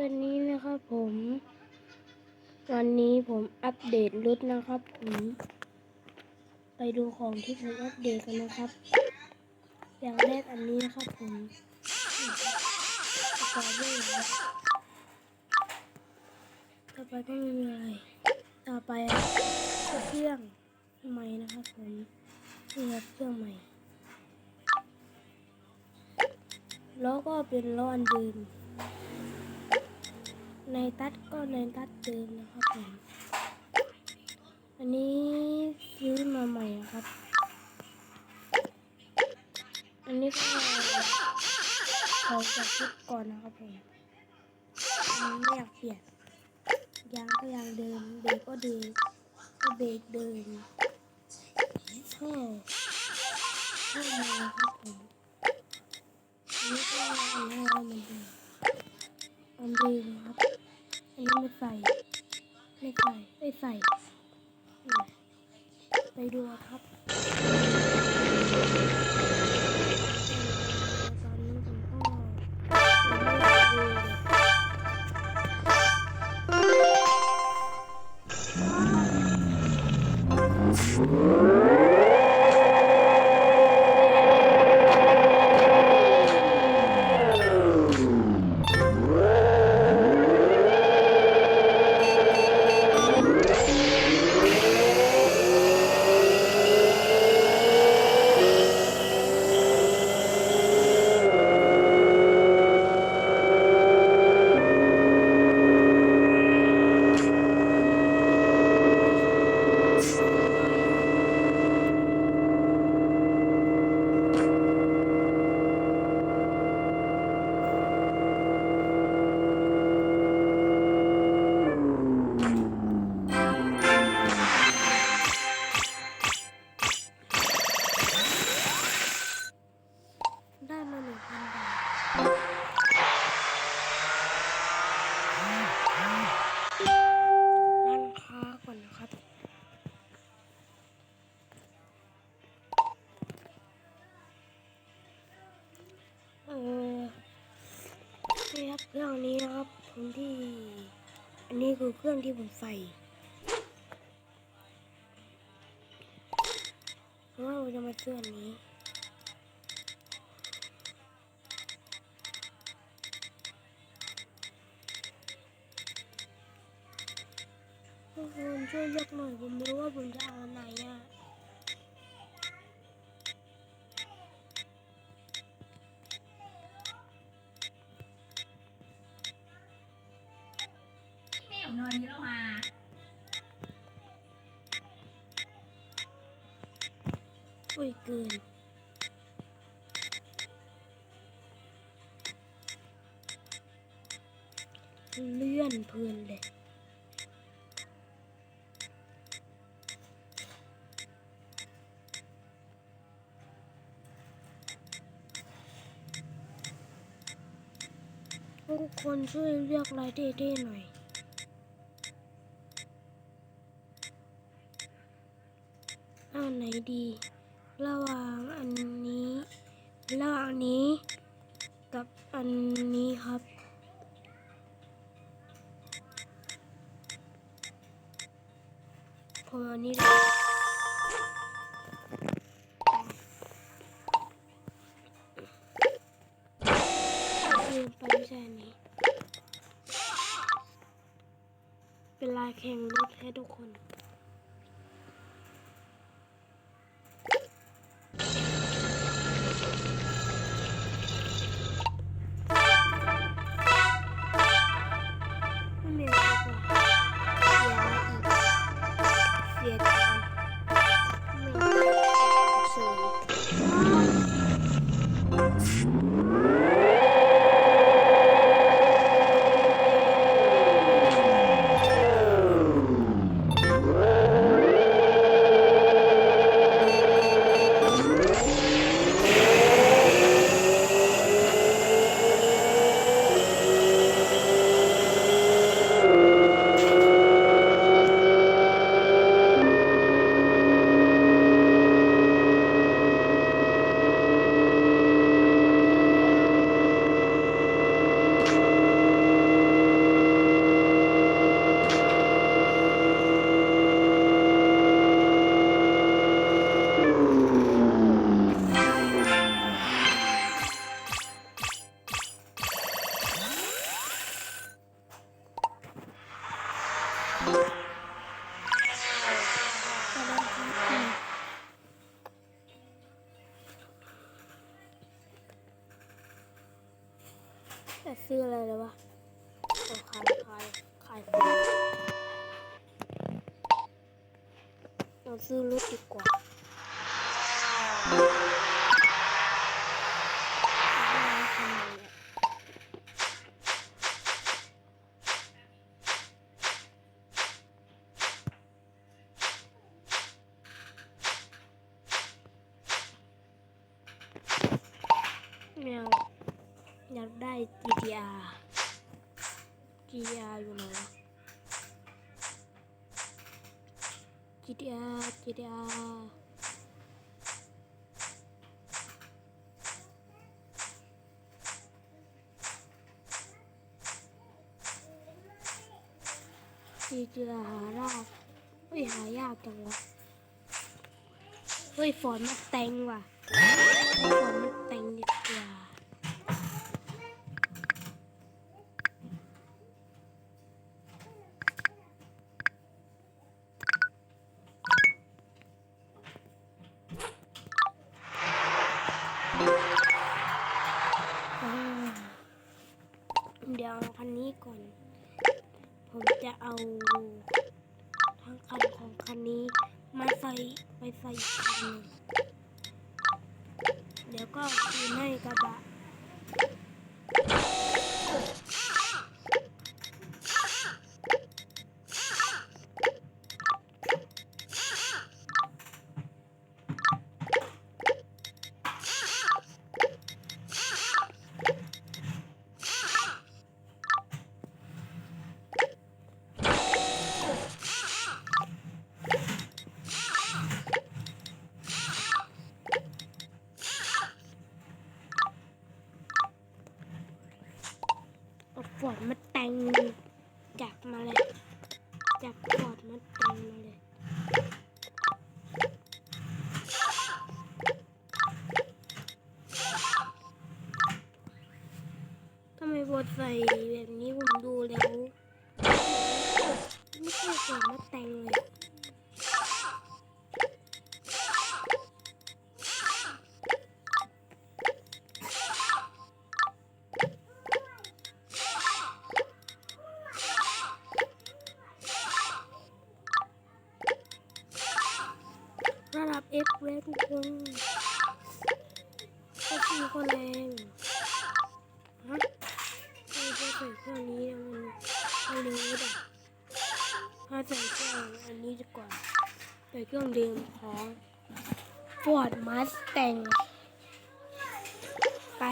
วันนี้นะครับผม วันนี้ผมอัปเดตรถนะครับผม ไปดูของที่ผมอัปเดตกันนะครับ อย่างแรกอันนี้นะครับผมตรอเบอรี่ครับต่อไปก็ไม่มีอะไรต่อไปก็เครื่องใหม่นะครับผมนี่ครับเครื่องใหม่แล้วก็เป็นล้ออันเดิม ในตัดก็ในตัดเดิมนะครับผมอันนี้ซื้อมาใหม่นะครับ อันนี้ก็เขาจากชุดก่อนนะครับผมอันนี้ไม่อยากเปลี่ยนยางก็ยางเดิมเบรกก็เดิมก็เบรกเดิมท่อท่มาครับผมอันนี้ก็อันนี้เอาเหมือนเดิม อันเดิมครับอันนี้ไม่ใส่ ไม่ใส่ ไม่ใส่ ไปดูครับ ตอนนี้ผมก็ไม่ได้ดู ร้านค้าก่อนนะครับ เออนี่ครับเครื่องนี้นะครับผมที่ อันนี้คือเครื่องที่ผมใส่เพราะว่าผมจะมาซื้ออันนี้ ทุกคนช่วยเลือกหน่อยผมไม่รู้ว่าผมจะเอาอันไหนอะแม่ของนอนอยู่แล้วมาอุ้ยเกินเลื่อนเพลินเลย ทุกคนช่วยเลือกอะไรเท่ๆหน่อย อันไหนดี ระหว่างอันนี้ระหว่างนี้ กับอันนี้ครับ ผมเอาอันนี้ เป็นลายแข่งรถให้ทุกคน แต่ซื้ออะไรเลยวะขายขายขายเราซื้อรถดีกว่า แมวอยากได้ GTR GTR อยู่ไหนวะ GTR GTR จีจีหารากเฮ้ยหายากจังวะ เฮ้ยฝนมาแต่งว่ะ ฝนมแต่งดีกว่าเดี๋ยวเอาคันนี้ก่อน ผมจะเอาทั้งคันของคันนี้มาใส่ไปใส่อีกคันนึง เดี๋ยวก็คืนให้กระบะ เอดมาแต่งจับมาเลยจับฟอดมาแต่งมาเลยทำไมบดใส่แบบนี้ผมดูแล้ว ไม่ใช่ฟอดมาแต่งเลย ระดับ F เวฟทุกคนก็คือคนแรงฮะไม่ใช่ใส่เครื่องนี้มันมันเร็วอะถ้าใส่เครื่องอันนี้ดีกว่าใส่เครื่องเดิมของ Ford Mustang ไป